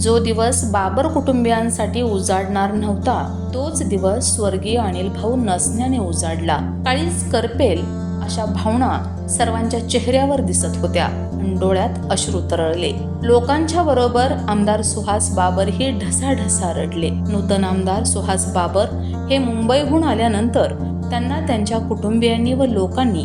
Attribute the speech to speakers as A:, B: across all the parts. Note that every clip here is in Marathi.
A: जो दिवस बाबर कुटुंबियांसाठी उजाडणार नव्हता तोच दिवस स्वर्गीय अनिल भाऊ नसण्याने उजाडला. काळीच करपेल अशा भावना सर्वांच्या चेहऱ्यावर दिसत होत्या. डोळ्यात अश्रू तरळले. लोकांच्या बरोबर आमदार सुहास बाबर ही ढसाढसा रडले. नूतन आमदार सुहास बाबर हे मुंबईहून आल्यानंतर त्यांना त्यांच्या कुटुंबियांनी व लोकांनी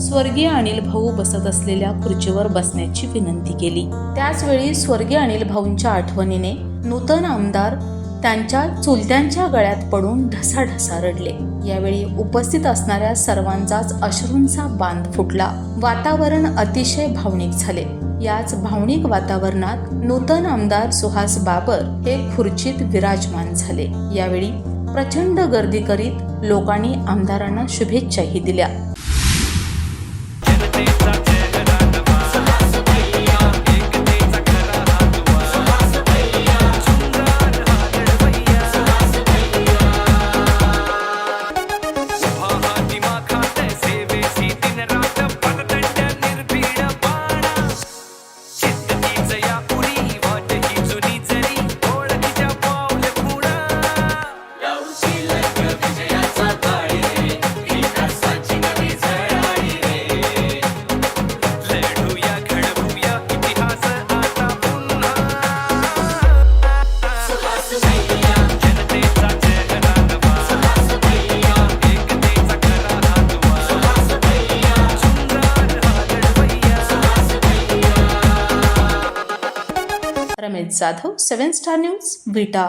A: स्वर्गीय अनिल भाऊ बसत असलेल्या खुर्चीवर बसण्याची विनंती केली. त्याचवेळी स्वर्गीय अनिल भाऊंच्या आठवणीने नूतन आमदार त्यांच्या चुलत्यांच्या गळ्यात पडून ढसाढसा रडले. यावेळी उपस्थित असणाऱ्या सर्वांचाच अश्रूंचा बांध फुटला. वातावरण अतिशय भावनिक झाले. याच भावनिक वातावरणात नूतन आमदार सुहास बाबर हे खुर्चीत विराजमान झाले. यावेळी प्रचंड गर्दी करीत लोकांनी आमदारांना शुभेच्छाही दिल्या. Ramesh Jadhav seven star news Vita